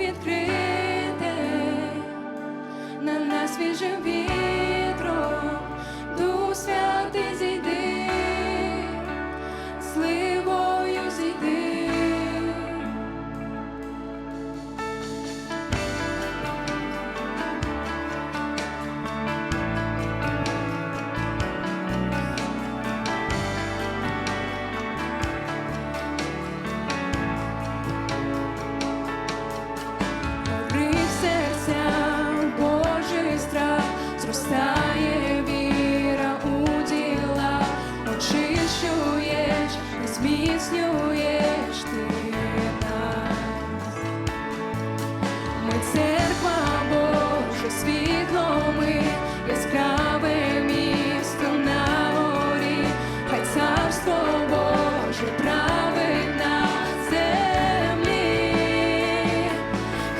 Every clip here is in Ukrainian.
відкрите, на нас свіжим вітром,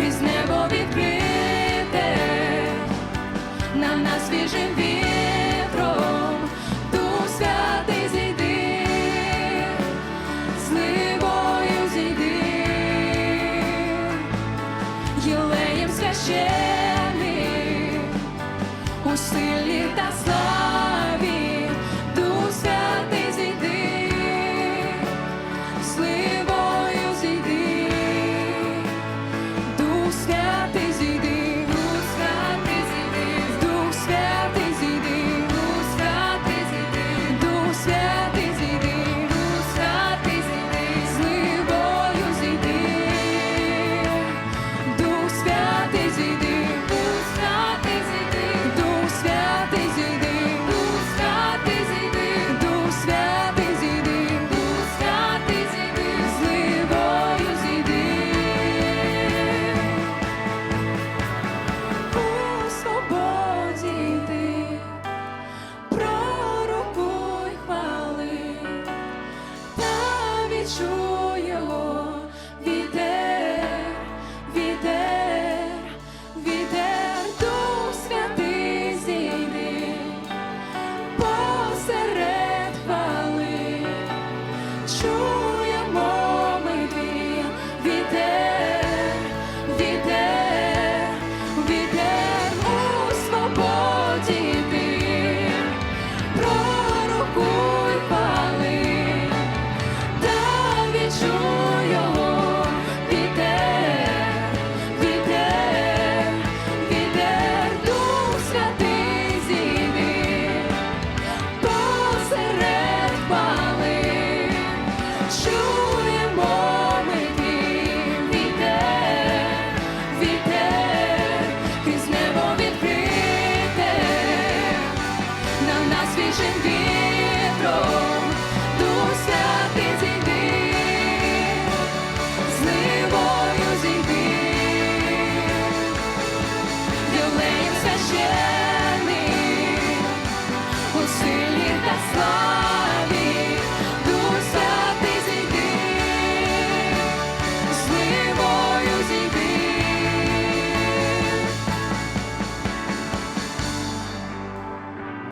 крізь небо відкрите, на нас свіжим вітром, Дух святий зійди, сливою зійди. Єлеєм священним у силі can be